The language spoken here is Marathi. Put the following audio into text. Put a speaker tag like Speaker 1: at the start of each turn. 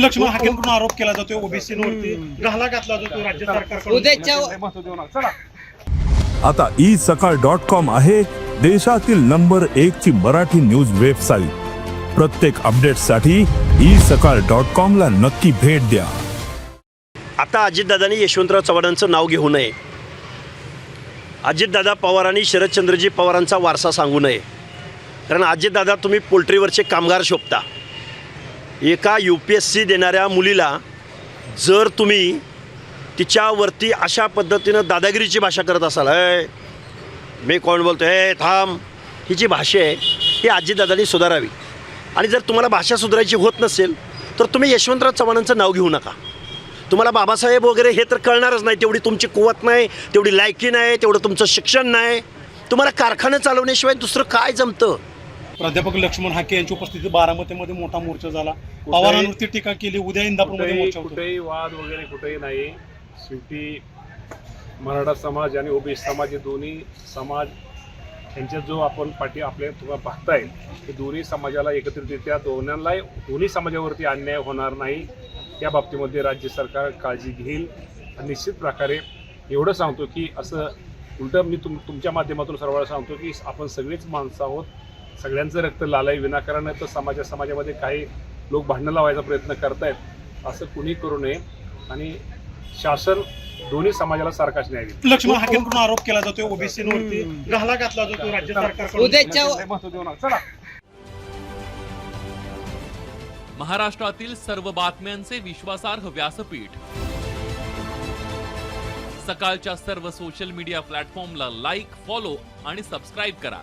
Speaker 1: लक्ष्मण हाकेंकडून आरोप केला जातोय ओबीसीवरती घाला घातला जातो राज्य सरकारकडून.
Speaker 2: उद्याच्या
Speaker 3: आता ई सकाळ डॉट कॉम आहे देशातील नंबर एक ची मराठी न्यूज वेबसाईट प्रत्येक अपडेटसाठी ई सकाळ डॉट कॉम ला नक्की भेट द्या.
Speaker 4: आता अजितदादांनी यशवंतराव चव्हाणांचं नाव घेऊ नये. अजितदादा पवारांनी शरदचंद्रजी पवारांचा वारसा सांगू नये. कारण अजितदादा तुम्ही पोल्ट्रीवरचे कामगार शोभता. एका यू पी एस सी देणाऱ्या मुलीला जर तुम्ही तिच्यावरती अशा पद्धतीनं दादागिरीची भाषा करत असाल अय मी कोण बोलतो हे थांब. ही जी भाषा आहे ही अजितदादांनी सुधारावी. आणि जर तुम्हाला भाषा सुधारायची होत नसेल तर तुम्ही यशवंतराव चव्हाणांचं नाव घेऊ नका. तुम्हाला बाबासाहेब वगैरे हे तर कळणारच नाही तेवढी तुमची कुवत नाही तेवढी लायकी नाही तेवढं तुमचं शिक्षण नाही. तुम्हाला कारखाना चालवण्याशिवाय दुसरं काय जमतं?
Speaker 1: प्राध्यापक लक्ष्मण हाके यांची उपस्थिती बारामतीमध्ये मोठा मोर्चा झाला. पवारांवरती टीका केली उद्या इंदापूरमध्ये
Speaker 5: कुठेही
Speaker 1: मोर्चा होतो.
Speaker 5: कुठेही वाद वगैरे कुठेही नाही. शेवटी मराठा समाज आणि ओबीसी समाज हे दोन्ही समाज यांच्यात जो आपण पाठी आपल्या तुम्हाला पाहताय ते दोन्ही समाजाला एकत्रितरित्या दोन्यांना दोन्ही समाजावरती अन्याय होणार नाही. या बाबतीमध्ये राज्य सरकार काळजी घेईल आणि निश्चित प्रकारे एवढं सांगतो की असं उलटं मी तुम तुमच्या माध्यमातून सर्वांना सांगतो की आपण सगळेच माणसं आहोत. सगळ्यांचं रक्त लालाय विनाकारण तर समाजा समाजामध्ये काही लोक भांडणं लावायचा प्रयत्न करतायत असं कुणी करू नये. आणि शासन दोन्ही समाजाला सारखाच न्याय
Speaker 1: लक्ष्मण हाकेंकडून आरोप केला जातोय ओबीसीवरती घाला घातला जातो राज्य
Speaker 5: चला.
Speaker 6: महाराष्ट्रातील सर्व बातम्यांचे विश्वासार्ह व्यासपीठ. सकाळच्या सर्व सोशल मीडिया प्लॅटफॉर्मला लाईक फॉलो आणि सबस्क्राईब करा.